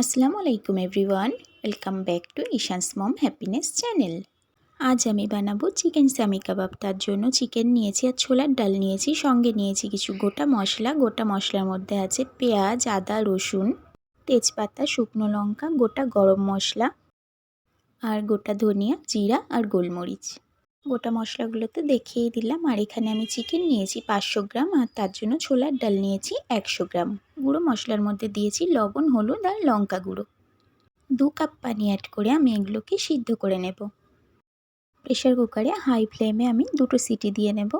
আসসালামু আলাইকুম everyone, welcome back to Ishaan's mom happiness channel. আজ আমি বানাবো চিকেন সামি কাবাব। তার জন্য চিকেন নিয়েছি আর ছোলার ডাল নিয়েছি, সঙ্গে নিয়েছি কিছু গোটা মশলা। গোটা মশলার মধ্যে আছে পেঁয়াজ, আদা, রসুন, তেজপাতা, শুকনো লঙ্কা, গোটা গরম মশলা, আর গোটা ধনিয়া, জিরা আর গোলমরিচ। গোটা মশলাগুলোতে দেখিয়ে দিলাম। আর এখানে আমি চিকেন নিয়েছি পাঁচশো গ্রাম আর তার জন্য ছোলার ডাল নিয়েছি একশো গ্রাম। গুঁড়ো মশলার মধ্যে দিয়েছি লবণ, হলুদ আর লঙ্কা গুঁড়ো। দু কাপ পানি অ্যাড করে আমি এগুলোকে সিদ্ধ করে নেব। প্রেশার কুকারে হাই ফ্লেমে আমি দুটো সিটি দিয়ে নেব।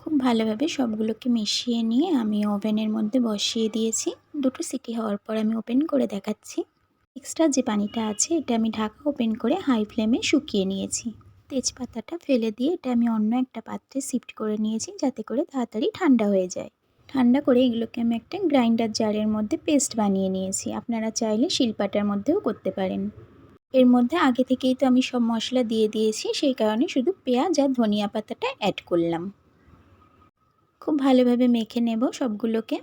খুব ভালোভাবে সবগুলোকে মিশিয়ে নিয়ে আমি ওভেনের মধ্যে বসিয়ে দিয়েছি। দুটো সিটি হওয়ার পর আমি ওপেন করে দেখাচ্ছি। এক্সট্রা যে পানিটা আছে এটা আমি ঢাকা ওপেন করে হাই ফ্লেমে শুকিয়ে নিয়েছি। তেজপাতাটা ফেলে দিয়ে এটা আমি অন্য একটা পাত্রে শিফট করে নিয়েছি যাতে করে তাড়াতাড়ি ঠান্ডা হয়ে যায়। ঠান্ডা করে এগুলোকে আমি একটা গ্রাইন্ডার জারের মধ্যে পেস্ট বানিয়ে নিয়েছি। আপনারা চাইলে শিলপাটার মধ্যেও করতে পারেন। এর মধ্যে আগে থেকেই তো আমি সব মশলা দিয়ে দিয়েছি, সেই কারণে শুধু পেঁয়াজ আর ধনিয়া পাতাটা অ্যাড করলাম। খুব ভালোভাবে মেখে নেব সবগুলোকে।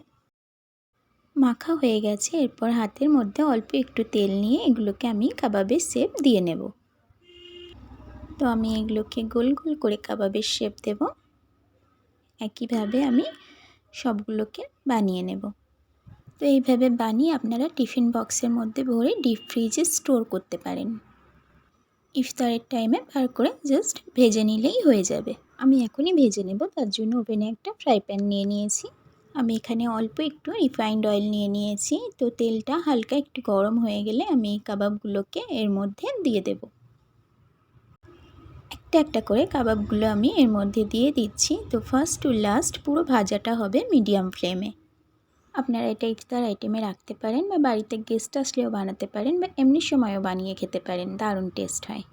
মাখা হয়ে গেছে, এরপর হাতের মধ্যে অল্প একটু তেল নিয়ে এগুলোকে আমি কাবাবের শেপ দিয়ে নেব। তো আমি এগুলোকে গোল গোল করে কাবাবের শেপ দেব। একইভাবে আমি সবগুলোকে বানিয়ে নেব। তো এইভাবে বানিয়ে আপনারা টিফিন বক্সের মধ্যে ভরে ডিপ ফ্রিজে স্টোর করতে পারেন। ইফতারের টাইমে বার করে জাস্ট ভেজে নিলেই হয়ে যাবে। আমি এখনই ভেজে নেব, তার জন্য ওভেনে একটা ফ্রাই প্যান নিয়ে নিয়েছি। আমি এখানে অল্প একটু রিফাইন্ড অয়েল নিয়ে নিয়েছি। তো তেলটা হালকা একটু গরম হয়ে গেলে আমি কাবাবগুলোকে এর মধ্যে দিয়ে দেব। একটা একটা করে কাবাবগুলো আমি এর মধ্যে দিয়ে দিচ্ছি। তো ফার্স্ট টু লাস্ট পুরো ভাজাটা হবে মিডিয়াম ফ্লেমে আপনারা এটা ইফতার আইটেমে রাখতে পারেন বা বাড়িতে গেস্ট আসলেও বানাতে পারেন বা এমনি সময়ও বানিয়ে খেতে পারেন, দারুণ টেস্ট হয়।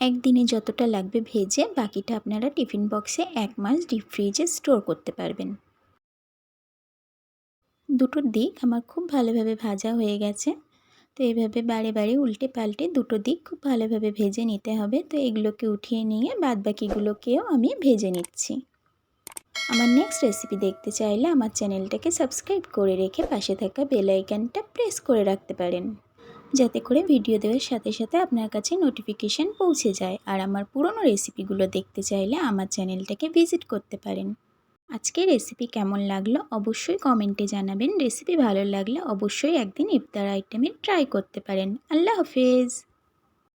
একদিনে যতটা লাগবে ভেজে বাকিটা আপনারা টিফিন বক্সে এক মাস ডিপ ফ্রিজে স্টোর করতে পারবেন। দুটোর দিক আমার খুব ভালোভাবে ভাজা হয়ে গেছে। তো এইভাবে বারে বারে উল্টে পাল্টে দুটো দিক খুব ভালোভাবে ভেজে নিতে হবে। তো এগুলোকে উঠিয়ে নিয়ে বাদ বাকিগুলোকেও আমি ভেজে নিচ্ছি। আমার নেক্সট রেসিপি দেখতে চাইলে আমার চ্যানেলটাকে সাবস্ক্রাইব করে রেখে পাশে থাকা বেল আইকনটা প্রেস করে রাখতে পারেন। যাতে করে ভিডিও দেওয়ার সাথে সাথে আপনার কাছে নোটিফিকেশান পৌঁছে যায়। আর আমার পুরনো রেসিপিগুলো দেখতে চাইলে আমার চ্যানেলটাকে ভিজিট করতে পারেন। আজকের রেসিপি কেমন লাগল অবশ্যই কমেন্টে জানাবেন। রেসিপি ভালো লাগলে অবশ্যই একদিন ইফতার আইটেমে ট্রাই করতে পারেন। আল্লাহ হাফেজ।